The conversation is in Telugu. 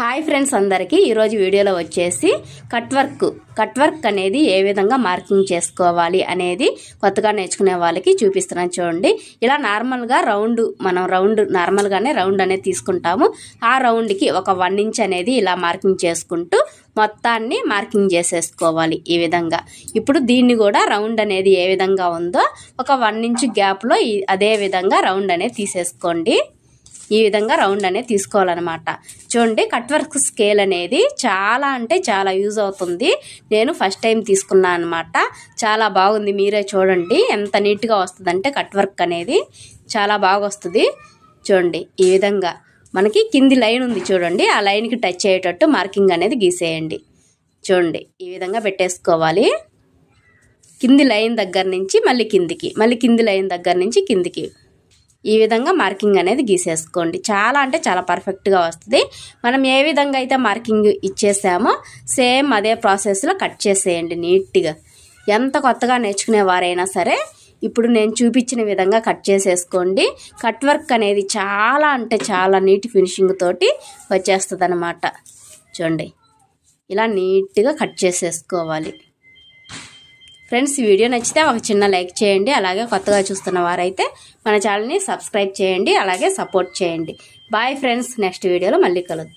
హాయ్ ఫ్రెండ్స్ అందరికీ ఈరోజు వీడియోలో వచ్చేసి కట్ వర్క్. కట్ వర్క్ అనేది ఏ విధంగా మార్కింగ్ చేసుకోవాలి అనేది కొత్తగా నేర్చుకునే వాళ్ళకి చూపిస్తున్నాను చూడండి. ఇలా నార్మల్గా రౌండ్ మనం రౌండ్ నార్మల్గానే రౌండ్ అనేది తీసుకుంటాము. ఆ రౌండ్కి ఒక వన్ ఇంచ్ అనేది ఇలా మార్కింగ్ చేసుకుంటూ మొత్తాన్ని మార్కింగ్ చేసేసుకోవాలి ఈ విధంగా. ఇప్పుడు దీన్ని కూడా రౌండ్ అనేది ఏ విధంగా ఉందో ఒక వన్ ఇంచ్ గ్యాప్లో అదే విధంగా రౌండ్ అనేది తీసేసుకోండి. ఈ విధంగా రౌండ్ అనేది తీసుకోవాలన్నమాట. చూడండి కట్ వర్క్ స్కేల్ అనేది చాలా అంటే చాలా యూజ్ అవుతుంది. నేను ఫస్ట్ టైం తీసుకున్నాను అనమాట చాలా బాగుంది మీరే చూడండి. ఎంత నీట్గా వస్తుందంటే కట్ వర్క్ అనేది చాలా బాగా వస్తుంది. చూడండి ఈ విధంగా. మనకి కింది లైన్ ఉంది చూడండి ఆ లైన్కి టచ్ అయ్యేటట్టు మార్కింగ్ అనేది గీసేయండి. చూడండి ఈ విధంగా పెట్టేసుకోవాలి. కింది లైన్ దగ్గర నుంచి మళ్ళీ కిందికి మళ్ళీ కింది లైన్ దగ్గర నుంచి కిందికి. ఈ విధంగా మార్కింగ్ అనేది గీసేసుకోండి. చాలా అంటే చాలా పర్ఫెక్ట్గా వస్తుంది. మనం ఏ విధంగా అయితే మార్కింగ్ ఇచ్చేసామో సేమ్ అదే ప్రాసెస్లో కట్ చేసేయండి నీట్గా. ఎంత కొత్తగా నేర్చుకునేవారైనా సరే ఇప్పుడు నేను చూపించిన విధంగా కట్ చేసేసుకోండి. కట్ వర్క్ అనేది చాలా అంటే చాలా నీట్ ఫినిషింగ్ తోటి వచ్చేస్తుంది అనమాట చూడండి. ఇలా నీట్గా కట్ చేసేసుకోవాలి. ఫ్రెండ్స్ ఈ వీడియో నచ్చితే ఒక చిన్న లైక్ చేయండి అలాగే కొత్తగా చూస్తున్న వారైతే మన ఛానల్ని సబ్స్క్రైబ్ చేయండి అలాగే సపోర్ట్ చేయండి. బాయ్ ఫ్రెండ్స్ నెక్స్ట్ వీడియోలో మళ్ళీ కలుద్దాం.